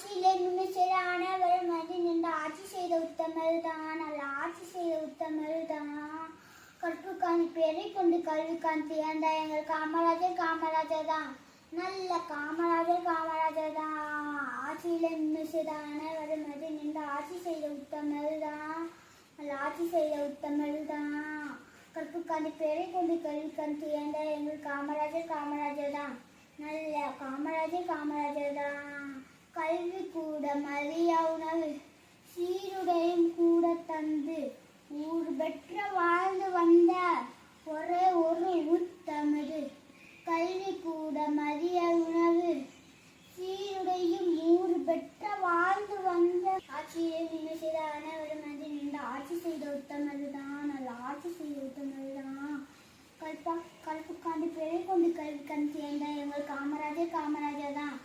ஆட்சியிலே நிமிஷம் அனைவரும் வந்து நின்று ஆட்சி செய்த உத்தமர் தான் நல்ல ஆட்சி செய்த உத்தமர் தான் கற்பு காந்தி பேரை கொண்டு கல்வி காந்தி அந்த எங்கள் காமராஜர் காமராஜர் தான் நல்ல காமராஜர் காமராஜர் தான் ஆட்சியிலே நிமிஷம் அனைவரும் வந்து நின்று ஆட்சி செய்த உத்தமர் தான் நல்ல ஆட்சி செய்த உத்தமர் தான் கற்பு காந்தி பேரை கொண்டு கல்வி காந்தி அந்த எங்கள் காமராஜர் காமராஜர் தான் நல்ல காமராஜர் காமராஜர் தான் மரியா உணவு சீருடையும் கூட தந்து ஊர் பெற்ற வாழ்ந்து வந்த ஒரே ஒரு உத்தமது கல்வி கூட மதிய உணவு சீருடையும் ஊர் பெற்ற வாழ்ந்து வந்த ஆட்சியை நீங்கள் செய்த அனைவரும் அது நின்று ஆட்சி செய்த உத்தமது தான் நல்ல ஆட்சி செய்த உத்தமது தான் கல்பா கல்பு காண்டி பேரை கொண்டு கல்வி கண் சேர்ந்த எங்கள் காமராஜர் காமராஜர் தான்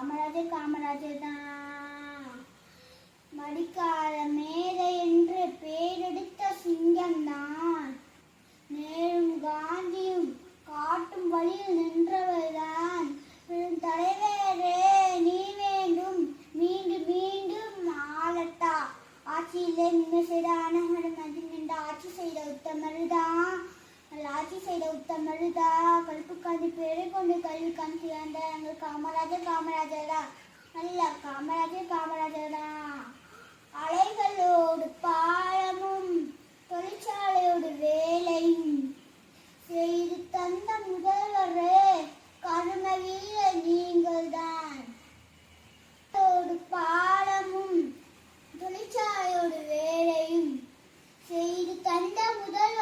காமராஜர் காமராஜர் தான் மடிக்கால மேதை என்று பேரெடுத்த சிங்கம் தான் நேரும் காந்தியும் காட்டும் வழியில் நின்றவர்தான். தான் தலைவரே நீ வேண்டும். மீண்டும் மீண்டும் ஆளட்டா. ஆட்சியிலே நின்று செய்த அனகரம் நின்று ஆட்சி செய்த உத்தமருதான் ஆட்சி செய்த உத்தமருதா. கல்பு காந்தி பேரை கொண்டு கல்வி காந்தி அந்த எங்கள் காமராஜர் காமராஜர் தான் நல்ல காமராஜர் காமராஜர் தான் அலைகளோடு பாலமும் தொழிற்சாலையோடு வேலையும் செய்து தந்த முதல்வரே கரும வீர நீங்கள் தான் பாலமும் தொழிற்சாலையோடு வேலையும் செய்து தந்த முதல்வர்